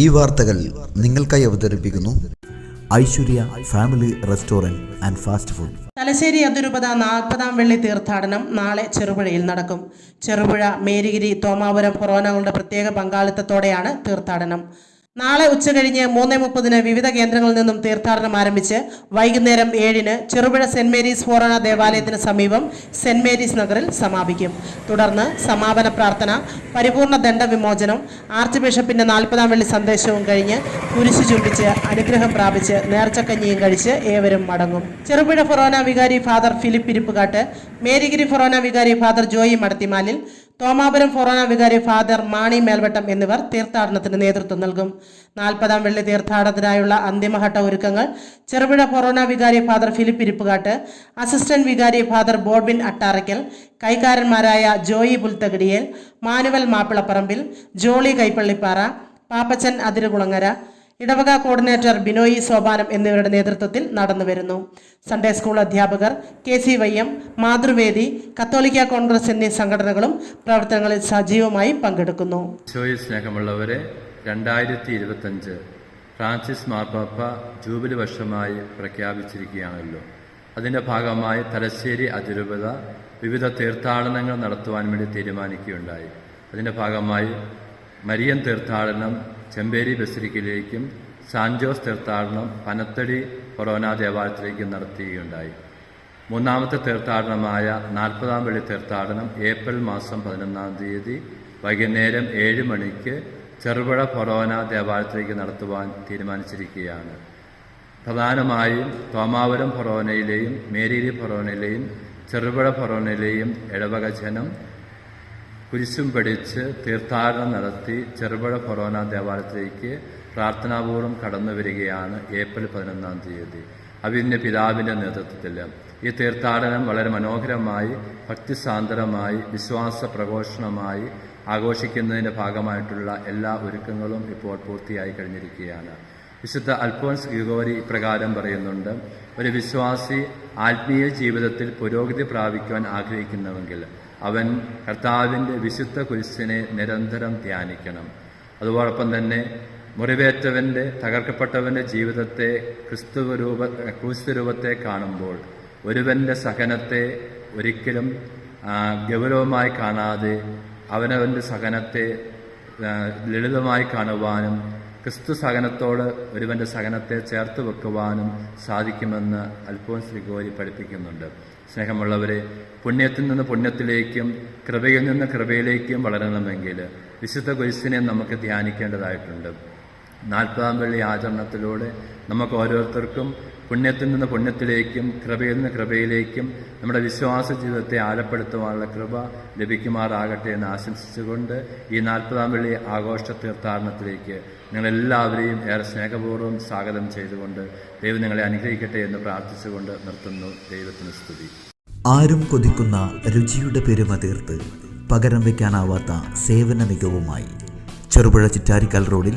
ഈ വാർത്തകൾ നിങ്ങൾക്കായി അവതരിപ്പിക്കുന്നു Aishwarya family restaurant and fast food. Thalassery അതിരൂപത നാൽപ്പതാം വെള്ളി തീർത്ഥാടനം നാളെ ചെറുപുഴയിൽ നടക്കും. ചെറുപുഴ മേരിഗിരി തോമാപുരം ഫൊറോനകളുടെ പ്രത്യേക പങ്കാളിത്തത്തോടെയാണ് തീർത്ഥാടനം. നാളെ ഉച്ചകഴിഞ്ഞ് മൂന്ന് മുപ്പതിന് വിവിധ കേന്ദ്രങ്ങളിൽ നിന്നും തീർത്ഥാടനം ആരംഭിച്ച് വൈകുന്നേരം ഏഴിന് ചെറുപുഴ സെന്റ് മേരീസ് ഫോറോണ ദേവാലയത്തിന് സമീപം സെന്റ് മേരീസ് നഗറിൽ സമാപിക്കും. തുടർന്ന് സമാപന പ്രാർത്ഥന പരിപൂർണ ദണ്ഡവിമോചനം ആർച്ച് ബിഷപ്പിന്റെ നാൽപ്പതാം വെള്ളി സന്ദേശവും കഴിഞ്ഞ് കുരിശു ചുംബിച്ച് അനുഗ്രഹം പ്രാപിച്ച് നേർച്ചക്കഞ്ഞിയും കഴിച്ച് ഏവരും മടങ്ങും. ചെറുപുഴ ഫൊറോന വികാരി ഫാദർ ഫിലിപ്പ് ഇരിപ്പുകാട്ട് മേരിഗിരി ഫൊറോന വികാരി ഫാദർ ജോയി മടത്തിമാലിൽ തോമാപുരം ഫൊറോന വികാരി ഫാദർ മാണി മേൽവട്ടം എന്നിവർ തീർത്ഥാടനത്തിന് നേതൃത്വം നൽകും. നാൽപ്പതാം വെള്ളി തീർത്ഥാടനത്തിനായുള്ള അന്തിമഘട്ട ഒരുക്കങ്ങൾ ചെറുപുഴ ഫൊറോന വികാരി ഫാദർ ഫിലിപ്പ് ഇരിപ്പുകാട്ട് അസിസ്റ്റന്റ് വികാരി ഫാദർ ബോർബിൻ അട്ടാറയ്ക്കൽ കൈക്കാരന്മാരായ ജോയി പുൽത്തകിടിയേൽ മാനുവൽ മാപ്പിളപ്പറമ്പിൽ ജോളി കൈപ്പള്ളിപ്പാറ പാപ്പച്ചൻ അതിരുകുളങ്ങര ഇടവക കോർഡിനേറ്റർ ബിനോയി സോപാനം എന്നിവരുടെ നേതൃത്വത്തിൽ നടന്നുവരുന്നു. സൺഡേ സ്കൂൾ അധ്യാപകർ K C Y M Mathruvedi Catholic Congress എന്നീ സംഘടനകളും പ്രവർത്തനങ്ങളിൽ സജീവമായി പങ്കെടുക്കുന്നു. സ്നേഹമുള്ളവരെ രണ്ടായിരത്തി ഇരുപത്തഞ്ച് ഫ്രാൻസിസ് മാർപ്പാപ്പ ജൂബിലി വർഷമായി പ്രഖ്യാപിച്ചിരിക്കുകയാണല്ലോ. അതിന്റെ ഭാഗമായി തലശ്ശേരി അതിരൂപത വിവിധ തീർത്ഥാടനങ്ങൾ നടത്തുവാൻ വേണ്ടി തീരുമാനിക്കുകയുണ്ടായി. അതിന്റെ ഭാഗമായി മരിയൻ തീർത്ഥാടനം ചെമ്പേരി ബസിലിക്കയിലേക്കും സാൻജോസ് തീർത്ഥാടനം പനത്തടി കൊറോന ദേവാലയത്തിലേക്കും നടത്തുകയുണ്ടായി മൂന്നാമത്തെ തീർത്ഥാടനമായ നാൽപ്പതാം വെള്ളി തീർത്ഥാടനം ഏപ്രിൽ മാസം പതിനൊന്നാം തീയതി വൈകുന്നേരം ഏഴ് മണിക്ക് ചെറുപുഴ ഫൊറോന ദേവാലയത്തിലേക്ക് നടത്തുവാൻ തീരുമാനിച്ചിരിക്കുകയാണ്. പ്രധാനമായും തോമാപുരം ഫൊറോനയിലെയും മേരീരി ഫൊറോനയിലെയും ചെറുപുഴ ഫൊറോനയിലെയും ഇടവക ജനം കുരിശും പിടിച്ച് തീർത്ഥാടനം നടത്തി ചെറുപുഴ ഫൊറോന ദേവാലയത്തിലേക്ക് പ്രാർത്ഥനാപൂർവം കടന്നു വരികയാണ് ഏപ്രിൽ പതിനൊന്നാം തീയതി. അവിന്റെ പിതാവിന്റെ നേതൃത്വത്തിൽ. ഈ തീർത്ഥാടനം വളരെ മനോഹരമായി ഭക്തിസാന്ദ്രമായി വിശ്വാസ പ്രഘോഷണമായി ആഘോഷിക്കുന്നതിന്റെ ഭാഗമായിട്ടുള്ള എല്ലാ ഒരുക്കങ്ങളും ഇപ്പോൾ പൂർത്തിയായി കഴിഞ്ഞിരിക്കുകയാണ്. വിശുദ്ധ അൽഫോൻസ് ഗ്രിഗോരി ഇപ്രകാരം പറയുന്നുണ്ട് ഒരു വിശ്വാസി ആത്മീയ ജീവിതത്തിൽ പുരോഗതി പ്രാപിക്കുവാൻ ആഗ്രഹിക്കുന്നുവെങ്കിൽ അവൻ കർത്താവിന്റെ വിശുദ്ധ കുരിശിനെ നിരന്തരം ധ്യാനിക്കണം. അതോടൊപ്പം തന്നെ മുറിവേറ്റവന്റെ തകർക്കപ്പെട്ടവന്റെ ജീവിതത്തെ ക്രിസ്തു രൂപ രൂപത്തെ കാണുമ്പോൾ ഒരുവന്റെ സഹനത്തെ ഒരിക്കലും ഗൗരവമായി കാണാതെ അവനവന്റെ സഹനത്തെ ലളിതമായി കാണുവാനും ക്രിസ്തു സഹനത്തോട് ഒരുവന്റെ സഹനത്തെ ചേർത്ത് വെക്കുവാനും സാധിക്കുമെന്ന് അൽഫോൻസ് ഗോരി പഠിപ്പിക്കുന്നുണ്ട്. സ്നേഹമുള്ളവരെ പുണ്യത്തിൽ നിന്ന് പുണ്യത്തിലേക്കും കൃപയിൽ നിന്ന് കൃപയിലേക്കും വളരണമെങ്കിൽ വിശുദ്ധ കുരിശിനെ നമുക്ക് ധ്യാനിക്കേണ്ടതായിട്ടുണ്ട്. നാൽപ്പതാം വെള്ളി ആചരണത്തിലൂടെ നമുക്ക് ഓരോരുത്തർക്കും പുണ്യത്തിൽ നിന്ന് പുണ്യത്തിലേക്കും കൃപയിൽ നിന്ന് കൃപയിലേക്കും നമ്മുടെ വിശ്വാസ ജീവിതത്തെ ആലപ്പെടുത്തുവാനുള്ള കൃപ ലഭിക്കുമാറാകട്ടെ എന്ന് ആശംസിച്ചുകൊണ്ട് ഈ നാൽപ്പതാം വെള്ളി ആഘോഷ തീർത്ഥാടനത്തിലേക്ക് നിങ്ങളെല്ലാവരെയും ഏറെ സ്നേഹപൂർവം സ്വാഗതം ചെയ്തുകൊണ്ട് ദൈവം നിങ്ങളെ അനുഗ്രഹിക്കട്ടെ എന്ന് പ്രാർത്ഥിച്ചുകൊണ്ട് നിർത്തുന്നു. ദൈവത്തിന് സ്തുതി. ആരും കൊതിക്കുന്ന രുചിയുടെ പെരുമ തീർത്ത് പകരം വയ്ക്കാനാവാത്ത സേവന മികവുമായി ചെറുപുഴ ചിറ്റാരിക്കൽ റോഡിൽ